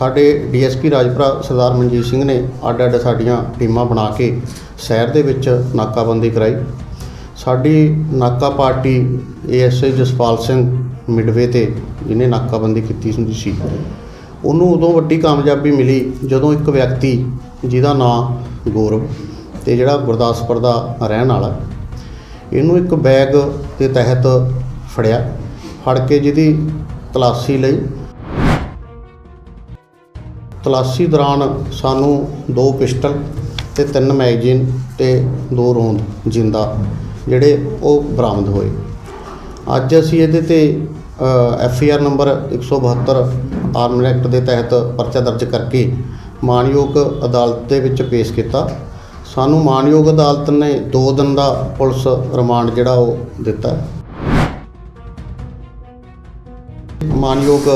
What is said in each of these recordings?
ਸਾਡੇ ਡੀਐਸਪੀ ਰਾਜਪੁਰਾ ਸਰਦਾਰ ਮਨਜੀਤ ਸਿੰਘ ਨੇ ਅੱਡ ਅੱਡ ਸਾਡੀਆਂ ਟੀਮਾਂ ਬਣਾ ਕੇ ਸ਼ਹਿਰ ਦੇ ਵਿੱਚ ਨਾਕਾਬੰਦੀ ਕਰਾਈ। ਸਾਡੀ ਨਾਕਾ party ASI Jaspal Singh midway ਤੇ ਜਿਹਨੇ ਨਾਕਾਬੰਦੀ ਕੀਤੀ ਹੁੰਦੀ ਸੀ, ਉਹਨੂੰ ਉਦੋਂ ਵੱਡੀ ਕਾਮਯਾਬੀ ਮਿਲੀ ਜਦੋਂ ਇੱਕ ਵਿਅਕਤੀ ਜਿਹਦਾ ਨਾਮ ਗੌਰਵ ਤੇ ਜਿਹੜਾ ਗੁਰਦਾਸਪੁਰ ਦਾ ਰਹਿਣ ਵਾਲਾ, ਇਹਨੂੰ ਇੱਕ ਬੈਗ ਦੇ ਤਹਿਤ ਫੜਿਆ। ਫੜ ਕੇ ਜਿਹਦੀ ਤਲਾਸ਼ੀ ਲਈ ਤਲਾਸ਼ੀ ਦੌਰਾਨ ਸਾਨੂੰ ਦੋ ਪਿਸਟਲ ਤੇ ਤਿੰਨ ਮੈਗਜ਼ੀਨ ਤੇ ਦੋ ਰੋਂਦ ਜਿੰਦਾ ਜਿਹੜੇ ਉਹ ਬਰਾਮਦ ਹੋਏ। ਅੱਜ ਅਸੀਂ ਇਹਦੇ ਤੇ F R number 172 armed act ਦੇ ਤਹਿਤ ਪਰਚਾ ਦਰਜ ਕਰਕੇ ਮਾਨਯੋਗ ਅਦਾਲਤ ਦੇ ਵਿੱਚ ਪੇਸ਼ ਕੀਤਾ। ਸਾਨੂੰ ਮਾਨਯੋਗ ਅਦਾਲਤ ਨੇ 2 ਦਿਨ ਦਾ ਪੁਲਿਸ ਰਿਮਾਂਡ ਜਿਹੜਾ ਉਹ ਦਿੱਤਾ। ਮਾਨਯੋਗ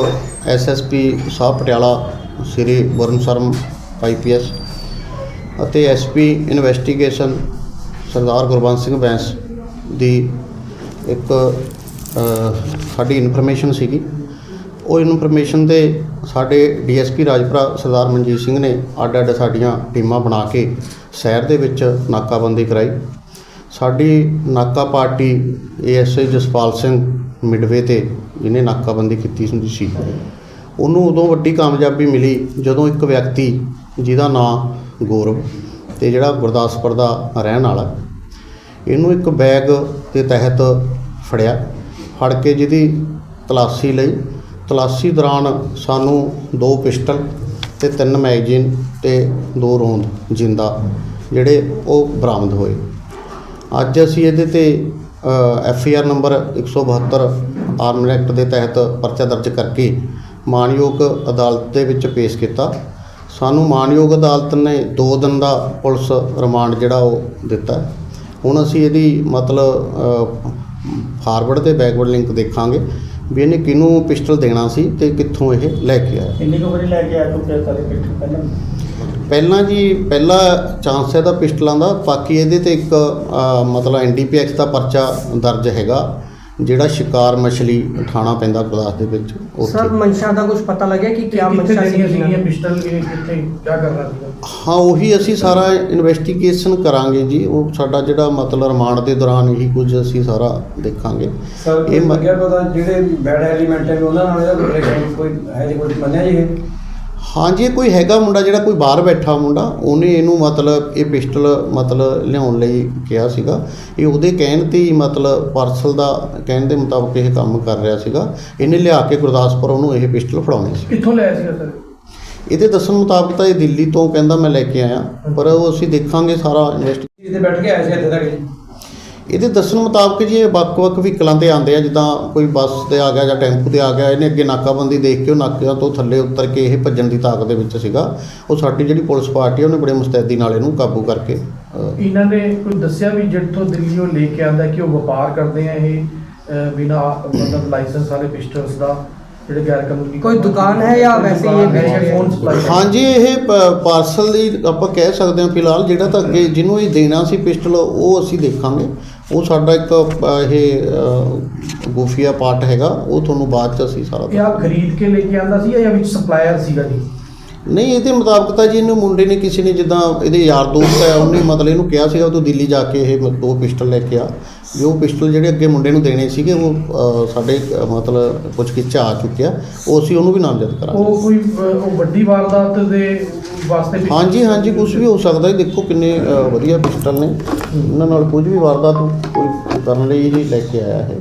ਐਸਐਸਪੀ ਸਾਹਿਬ ਪਟਿਆਲਾ ਸ੍ਰੀ ਵਰਨ ਸ਼ਰਮ ਆਈਪੀਐਸ ਅਤੇ ਐਸਪੀ ਇਨਵੈਸਟੀਗੇਸ਼ਨ ਸਰਦਾਰ ਗੁਰਬੰਸ ਸਿੰਘ ਬੈਂਸ ਦੀ ਇੱਕ ਸਾਡੀ ਇਨਫੋਰਮੇਸ਼ਨ ਸੀਗੀ। ਉਹ ਇਨਫੋਰਮੇਸ਼ਨ 'ਤੇ ਸਾਡੇ ਡੀਐਸਪੀ ਰਾਜਪੁਰਾ ਸਰਦਾਰ ਮਨਜੀਤ ਸਿੰਘ ਨੇ ਅੱਡ ਅੱਡ ਸਾਡੀਆਂ ਟੀਮਾਂ ਬਣਾ ਕੇ ਸ਼ਹਿਰ ਦੇ ਵਿੱਚ ਨਾਕਾਬੰਦੀ ਕਰਾਈ। ਸਾਡੀ ਨਾਕਾ party ASI Jaspal Singh midway ਤੇ ਜਿਹਨੇ ਨਾਕਾਬੰਦੀ ਕੀਤੀ ਹੁੰਦੀ ਸੀ। ਉਹਨੂੰ ਉਦੋਂ ਵੱਡੀ ਕਾਮਯਾਬੀ ਮਿਲੀ ਜਦੋਂ ਇੱਕ ਵਿਅਕਤੀ ਜਿਹਦਾ ਨਾਮ ਗੌਰਵ ਤੇ ਜਿਹੜਾ ਗੁਰਦਾਸਪੁਰ ਦਾ ਰਹਿਣ ਵਾਲਾ, ਇਹਨੂੰ ਇੱਕ ਬੈਗ ਦੇ ਤਹਿਤ ਫੜਿਆ, ਫੜ ਕੇ ਜਿਹਦੀ ਤਲਾਸ਼ੀ ਲਈ। ਤਲਾਸ਼ੀ ਦੌਰਾਨ ਸਾਨੂੰ ਦੋ ਪਿਸਟਲ ਤੇ ਤਿੰਨ ਮੈਗਜ਼ੀਨ ਤੇ ਦੋ ਰੋਂਦ ਜਿੰਦਾ ਜਿਹੜੇ ਉਹ ਬਰਾਮਦ ਹੋਏ। ਅੱਜ ਅਸੀਂ ਇਹਦੇ ਤੇ F R number 172 arm act ਦੇ ਤਹਿਤ ਪਰਚਾ ਦਰਜ ਕਰਕੇ ਮਾਨਯੋਗ ਅਦਾਲਤ ਦੇ ਵਿੱਚ ਪੇਸ਼ ਕੀਤਾ। ਸਾਨੂੰ ਮਾਨਯੋਗ ਅਦਾਲਤ ਨੇ 2 ਦਿਨ ਦਾ ਪੁਲਿਸ ਰਿਮਾਂਡ ਜਿਹੜਾ ਉਹ ਦਿੱਤਾ। ਹੁਣ ਅਸੀਂ ਇਹਦੀ ਮਤਲਬ ਫਾਰਵਰਡ ਤੇ ਬੈਕਵਰਡ ਲਿੰਕ ਦੇਖਾਂਗੇ ਵੀ ਇਹਨੇ ਕਿਹਨੂੰ ਪਿਸਟਲ ਦੇਣਾ ਸੀ ਤੇ ਕਿੱਥੋਂ ਇਹ ਲੈ ਕੇ ਆਇਆ। ਕਿੰਨੀ ਕੁ ਵਾਰੀ ਲੈ ਕੇ ਆਇਆ ਤੂੰ ਕਿਹੜਾ ਤੇਰੇ ਪਿੱਠ ਪਹਿਲਾਂ? ਪਹਿਲਾਂ ਜੀ ਪਹਿਲਾ ਚਾਂਸ ਹੈ ਦਾ ਪਿਸਟਲਾਂ ਦਾ। ਬਾਕੀ ਇਹਦੇ ਤੇ ਇੱਕ ਮਤਲਬ ਐਨਡੀਪੀਐਕਸ ਦਾ ਪਰਚਾ ਦਰਜ ਹੈਗਾ। ਜਿਹੜਾ ਸ਼ਿਕਾਰ ਮਛਲੀ ਠਾਣਾ ਪੈਂਦਾ ਬਲਾਸ ਦੇ ਵਿੱਚ ਸਰ ਉੱਥੇ ਮਨਸ਼ਾ ਦਾ ਕੁਝ ਪਤਾ ਲੱਗਿਆ ਕਿ ਕਿਆ ਕਿੱਥੇ ਸੀ ਸੀਗੀਆਂ ਪਿਸਟਲ ਕਿਵੇਂ ਕਿੱਥੇ ਕੀ ਕਰਨਾ ਸੀਗਾ? ਹਾਂ ਉਹੀ ਅਸੀਂ ਸਾਰਾ ਇਨਵੈਸਟੀਗੇਸ਼ਨ ਕਰਾਂਗੇ ਜੀ। ਉਹ ਸਾਡਾ ਜਿਹੜਾ ਮਤਲਬ ਰਿਮਾਂਡ ਦੇ ਦੌਰਾਨ ਇਹੀ ਕੁਝ ਅਸੀਂ ਸਾਰਾ ਦੇਖਾਂਗੇ। ਇਹ ਇਹ ਪਤਾ ਜਿਹੜੇ ਬੈਡ ਐਲੀਮੈਂਟ ਹੈ ਉਹਨਾਂ ਨਾਲ ਇਹਦਾ ਕੋਈ ਕੋਈ ਹੈ ਜੀ ਕੋਈ ਮੰਨਿਆ ਜੀ ਇਹ? ਹਾਂ ਜੀ ਕੋਈ ਹੈਗਾ ਮੁੰਡਾ ਜਿਹੜਾ ਕੋਈ ਬਾਹਰ ਬੈਠਾ ਮੁੰਡਾ ਉਹਨੇ ਇਹਨੂੰ ਮਤਲਬ ਇਹ ਪਿਸਟਲ ਮਤਲਬ ਲਿਆਉਣ ਲਈ ਕਿਹਾ ਸੀਗਾ। ਇਹ ਉਹਦੇ ਕਹਿਣ ਤੇ ਹੀ ਮਤਲਬ ਪਾਰਸਲ ਦਾ ਕਹਿਣ ਦੇ ਮੁਤਾਬਕ ਇਹ ਕੰਮ ਕਰ ਰਿਹਾ ਸੀਗਾ। ਇਹਨੇ ਲਿਆ ਕੇ ਗੁਰਦਾਸਪੁਰ ਉਹਨੂੰ ਇਹ ਪਿਸਟਲ ਫੜਾਉਣੀ ਸੀ। ਕਿੱਥੋਂ ਲਿਆ ਸੀਗਾ ਸਰ? ਇਹਦੇ ਦੱਸਣ ਮੁਤਾਬਕ ਤਾਂ ਇਹ ਦਿੱਲੀ ਤੋਂ ਕਹਿੰਦਾ ਮੈਂ ਲੈ ਕੇ ਆਇਆ ਪਰ ਉਹ ਅਸੀਂ ਦੇਖਾਂਗੇ ਸਾਰਾ ਇਨਵੈਸਟ ਇਹਦੇ ਬੈਠ ਕੇ ਆਏ ਸੀ ਇੱਥੇ ਤੱਕ। ਜੀ ਇਹਦੇ ਦੱਸਣ ਮੁਤਾਬਕ ਜੀ ਇਹ ਵੱਖ-ਵੱਖ ਵਹੀਕਲਾਂ ਤੇ ਆਉਂਦੇ ਆ ਜਿੱਦਾਂ ਕੋਈ ਬੱਸ ਤੇ ਆ ਗਿਆ ਜਾਂ ਟੈਂਪੂ ਤੇ ਆ ਗਿਆ ਇਹਨੇ ਅੱਗੇ ਨਾਕਾਬੰਦੀ ਦੇਖ ਕੇ ਉਹ ਨਾਕਿਆਂ ਤੋਂ ਥੱਲੇ ਉਤਰ ਕੇ ਇਹ ਭੱਜਣ ਦੀ ਤਾਕਤ ਦੇ ਵਿੱਚ ਸੀਗਾ ਉਹ ਸਾਡੀ ਜਿਹੜੀ ਪੁਲਿਸ ਪਾਰਟੀ ਉਹਨੇ ਬੜੇ ਮੁਸਤੈਦੀ ਨਾਲ ਇਹਨੂੰ ਕਾਬੂ ਕਰਕੇ ਇਹਨਾਂ ਨੇ ਕੋਈ ਦੱਸਿਆ ਵੀ ਜਿੱਥੋਂ ਦਿੱਲੀੋਂ ਲੈ ਕੇ ਆਂਦਾ ਕਿ ਉਹ ਵਪਾਰ ਕਰਦੇ ਆ ਇਹ ਬਿਨਾਂ ਮਤਲਬ ਲਾਇਸੈਂਸ ਵਾਲੇ ਪਿਸਟਲਸ ਦਾ ਜਿਹੜੇ ਗੈਰ ਕਾਨੂੰਨੀ ਕੋਈ ਦੁਕਾਨ ਹੈ ਜਾਂ ਵੈਸੇ ਹੀ ਇਹ ਫੋਨ हैं? ਸਪਲਾਈ ਹਾਂਜੀ ਇਹ ਪਾਰਸਲ ਦੀ ਆਪਾਂ ਕਹਿ ਸਕਦੇ ਹਾਂ ਫਿਲਹਾਲ ਜਿਹੜਾ ਤਾਂ ਅੱਗੇ ਜਿਹਨੂੰ ਇਹ ਦੇਣਾ ਸੀ ਪਿਸਟਲ ਉਹ ਅਸੀਂ ਦੇਖਾਂਗੇ ਉਹ ਸਾਡਾ ਇੱਕ ਅ, ਇਹ ਅ, ਗੁਫੀਆ ਪਾਰਟ ਹੈਗਾ ਉਹ ਤੁਹਾਨੂੰ ਬਾਅਦ ਚ ਅਸੀਂ ਸਾਰਾ ਇਹ ਖਰੀਦ ਕੇ ਲੈ ਕੇ ਆਂਦਾ ਸੀ ਜਾਂ ਵਿੱਚ ਸਪਲਾਇਰ ਸੀਗਾ ਜੀ? ਨਹੀਂ ਇਹਦੇ ਮੁਤਾਬਕ ਤਾਂ ਜੀ ਇਹਨੂੰ ਮੁੰਡੇ ਨੇ ਕਿਸੇ ਨੇ ਜਿੱਦਾਂ ਇਹਦੇ ਯਾਰ ਦੋਸਤ ਹੈ ਉਹਨੇ ਮਤਲਬ ਇਹਨੂੰ ਕਿਹਾ ਸੀਗਾ ਤੂੰ ਦਿੱਲੀ ਜਾ ਕੇ ਇਹ ਦੋ ਪਿਸਟਲ ਲੈ ਕੇ ਆ। ਜੋ ਪਿਸਟਲ ਜਿਹੜੇ ਅੱਗੇ ਮੁੰਡੇ ਨੂੰ ਦੇਣੇ ਸੀਗੇ ਉਹ ਅ, ਸਾਡੇ ਅ, ਮਤਲਬ ਪੁੱਛ ਗਿੱਛ ਆ ਚੁੱਕਿਆ। ਉਹ ਅਸੀਂ ਉਹਨੂੰ ਵੀ ਨਾਮਜ਼ਦ ਕਰਾਂਗੇ। ਉਹ ਕੋਈ ਅਹ, ਉਹ ਵੱਡੀ ਵਾਰਦਾਤ ਦੇ ਵਾਸਤੇ ਵੀ- ਹਾਂਜੀ ਹਾਂਜੀ ਕੁਝ ਵੀ ਹੋ ਸਕਦਾ ਹੈ। ਦੇਖੋ ਕਿੰਨੇ ਅ, ਵਧੀਆ ਪਿਸਟਲ ਨੇ। ਇਹਨਾਂ ਨਾਲ ਕੁਝ ਵੀ ਵਾਰਦਾਤ ਕੋਈ ਕਰਨ ਲਈ ਜੀ ਲੈ ਕੇ ਆਇਆ ਹੈ।